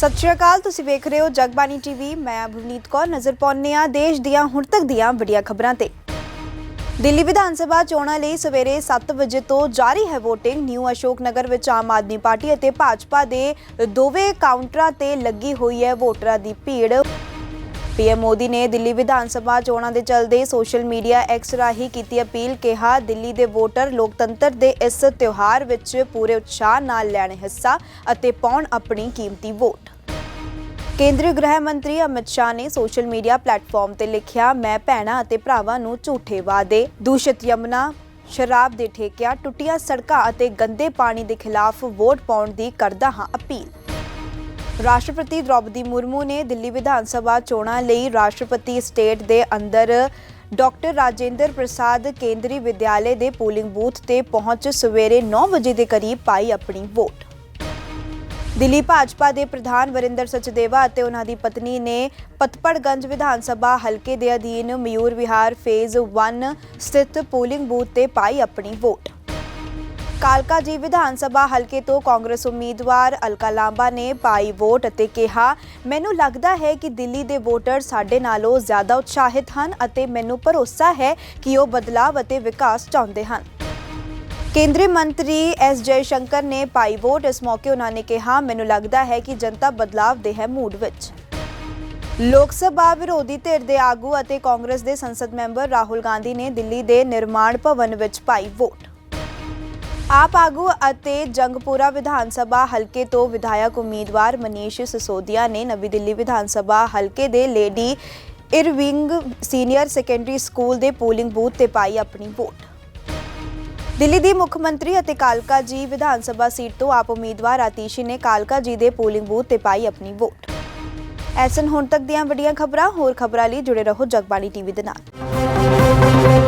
ਸਤਿ ਸ਼੍ਰੀ ਅਕਾਲ, ਤੁਸੀਂ ਵੇਖ ਰਹੇ ਹੋ ਜਗਬਾਣੀ ਟੀਵੀ। ਮੈਂ ਭਵਨੀਤ ਕੌਰ, ਨਜ਼ਰ ਪਾਉਂਦੇ ਹਾਂ ਦੇਸ਼ ਦੀਆਂ ਹੁਣ ਤੱਕ ਦੀਆਂ ਵੱਡੀਆਂ ਖਬਰਾਂ ਤੇ। ਦਿੱਲੀ ਵਿਧਾਨ ਸਭਾ ਚੋਣਾਂ ਲਈ ਸਵੇਰੇ 7 ਵਜੇ ਤੋਂ ਜਾਰੀ ਹੈ VOTING ਨਿਊ ਅਸ਼ੋਕ ਨਗਰ ਵਿੱਚ ਆਮ ਆਦਮੀ ਪਾਰਟੀ ਅਤੇ ਭਾਜਪਾ ਦੇ ਦੋਵੇਂ ਕਾਊਂਟਰਾਂ ਤੇ ਲੱਗੀ ਹੋਈ ਹੈ ਵੋਟਰਾਂ ਦੀ ਭੀੜ। ਪੀਐਮ ਮੋਦੀ ਨੇ ਦਿੱਲੀ ਵਿਧਾਨ ਸਭਾ ਚੋਣਾਂ ਦੇ ਚਲਦੇ ਸੋਸ਼ਲ ਮੀਡੀਆ ਐਕਸ ਰਾਹੀਂ ਕੀਤੀ ਅਪੀਲ, ਕਿਹਾ ਦਿੱਲੀ ਦੇ ਵੋਟਰ ਲੋਕਤੰਤਰ ਦੇ ਇਸ ਤਿਉਹਾਰ ਵਿੱਚ ਪੂਰੇ ਉਤਸ਼ਾਹ ਨਾਲ ਲੈਣ ਹਿੱਸਾ ਅਤੇ ਪਾਉਣ ਆਪਣੀ ਕੀਮਤੀ ਵੋਟ। ਕੇਂਦਰੀ ਗ੍ਰਹਿ ਮੰਤਰੀ ਅਮਿਤ ਸ਼ਾਹ ਨੇ ਸੋਸ਼ਲ ਮੀਡੀਆ ਪਲੇਟਫਾਰਮ ਤੇ ਲਿਖਿਆ, ਮੈਂ ਭੈਣਾਂ ਅਤੇ ਭਰਾਵਾਂ ਨੂੰ ਝੂਠੇ ਵਾਅਦੇ, ਦੂਸ਼ਿਤ ਯਮਨਾ, ਸ਼ਰਾਬ ਦੇ ਠੇਕਿਆਂ, ਟੁੱਟੀਆਂ ਸੜਕਾਂ ਅਤੇ ਗੰਦੇ ਪਾਣੀ ਦੇ ਖਿਲਾਫ ਵੋਟ ਪਾਉਣ ਦੀ ਕਰਦਾ ਹਾਂ ਅਪੀਲ। ਰਾਸ਼ਟਰਪਤੀ ਦ੍ਰੋਪਦੀ ਮੁਰਮੂ ਨੇ ਦਿੱਲੀ ਵਿਧਾਨ ਸਭਾ ਚੋਣਾਂ ਲਈ ਰਾਸ਼ਟਰਪਤੀ ਸਟੇਟ ਦੇ ਅੰਦਰ ਡਾਕਟਰ ਰਾਜੇਂਦਰ ਪ੍ਰਸਾਦ ਕੇਂਦਰੀ ਵਿਦਿਆਲੇ ਦੇ ਪੋਲਿੰਗ ਬੂਥ ਤੇ ਪਹੁੰਚ ਸਵੇਰੇ 9 ਵਜੇ ਦੇ ਕਰੀਬ ਪਾਈ ਆਪਣੀ ਵੋਟ। ਦਿੱਲੀ ਭਾਜਪਾ ਦੇ ਪ੍ਰਧਾਨ ਵਰਿੰਦਰ ਸਚਦੇਵਾ ਅਤੇ ਉਹਨਾਂ ਦੀ ਪਤਨੀ ਨੇ ਪਤਪੜਗੰਜ ਵਿਧਾਨ ਸਭਾ ਹਲਕੇ ਦੇ ਅਧੀਨ ਮਯੂਰ ਵਿਹਾਰ ਫੇਜ਼ 1 ਸਥਿਤ ਪੋਲਿੰਗ ਬੂਥ ਤੇ ਪਾਈ ਆਪਣੀ ਵੋਟ। ਕਾਲਕਾ ਜੀ ਵਿਧਾਨ ਸਭਾ ਹਲਕੇ ਤੋਂ ਕਾਂਗਰਸ ਉਮੀਦਵਾਰ ਅਲਕਾ ਲਾਂਬਾ ਨੇ ਪਾਈ ਵੋਟ ਅਤੇ ਕਿਹਾ, ਮੈਨੂੰ ਲੱਗਦਾ ਹੈ ਕਿ ਦਿੱਲੀ ਦੇ ਵੋਟਰ ਸਾਡੇ ਨਾਲੋਂ ਜ਼ਿਆਦਾ ਉਤਸ਼ਾਹਿਤ ਹਨ ਅਤੇ ਮੈਨੂੰ ਭਰੋਸਾ ਹੈ ਕਿ ਉਹ ਬਦਲਾਵ ਅਤੇ ਵਿਕਾਸ ਚਾਹੁੰਦੇ ਹਨ। ਕੇਂਦਰੀ ਮੰਤਰੀ ਐਸ ਜੈ ਸ਼ੰਕਰ ਨੇ ਪਾਈ ਵੋਟ। ਇਸ ਮੌਕੇ ਉਹਨਾਂ ਨੇ ਕਿਹਾ, ਮੈਨੂੰ ਲੱਗਦਾ ਹੈ ਕਿ ਜਨਤਾ ਬਦਲਾਵ ਦੇ ਹੈ ਮੂਡ ਵਿੱਚ। ਲੋਕ ਸਭਾ ਵਿਰੋਧੀ ਧਿਰ ਦੇ ਆਗੂ ਅਤੇ ਕਾਂਗਰਸ ਦੇ ਸੰਸਦ ਮੈਂਬਰ ਰਾਹੁਲ ਗਾਂਧੀ ਨੇ ਦਿੱਲੀ ਦੇ ਨਿਰਮਾਣ ਭਵਨ ਵਿੱਚ ਪਾਈ ਵੋਟ। ਆਪ ਆਗੂ ਅਤੇ ਜੰਗਪੁਰਾ ਵਿਧਾਨ ਸਭਾ ਹਲਕੇ ਤੋਂ ਵਿਧਾਇਕ ਉਮੀਦਵਾਰ ਮਨੀਸ਼ ਸਸੋਦੀਆ ਨੇ ਨਵੀਂ ਦਿੱਲੀ ਵਿਧਾਨ ਸਭਾ ਹਲਕੇ ਦੇ Lady Irwin senior secondary school ਦੇ ਪੋਲਿੰਗ ਬੂਥ ਤੇ ਪਾਈ ਆਪਣੀ ਵੋਟ। ਦਿੱਲੀ ਦੀ ਮੁੱਖ ਮੰਤਰੀ ਅਤੇ ਕਾਲਕਾ ਜੀ ਵਿਧਾਨ ਸਭਾ ਸੀਟ ਤੋਂ ਆਪ ਉਮੀਦਵਾਰ ਆਤੀਸ਼ੀ ਨੇ ਕਾਲਕਾ ਜੀ ਦੇ ਪੋਲਿੰਗ ਬੂਥ ਤੇ ਪਾਈ ਆਪਣੀ ਵੋਟ। ਐਸਨ ਹੁਣ ਤੱਕ ਦੀਆਂ ਵੱਡੀਆਂ ਖਬਰਾਂ, ਹੋਰ ਖਬਰਾਂ ਲਈ ਜੁੜੇ ਰਹੋ ਜਗਬਾਣੀ ਟੀਵੀ ਦੇ ਨਾਲ।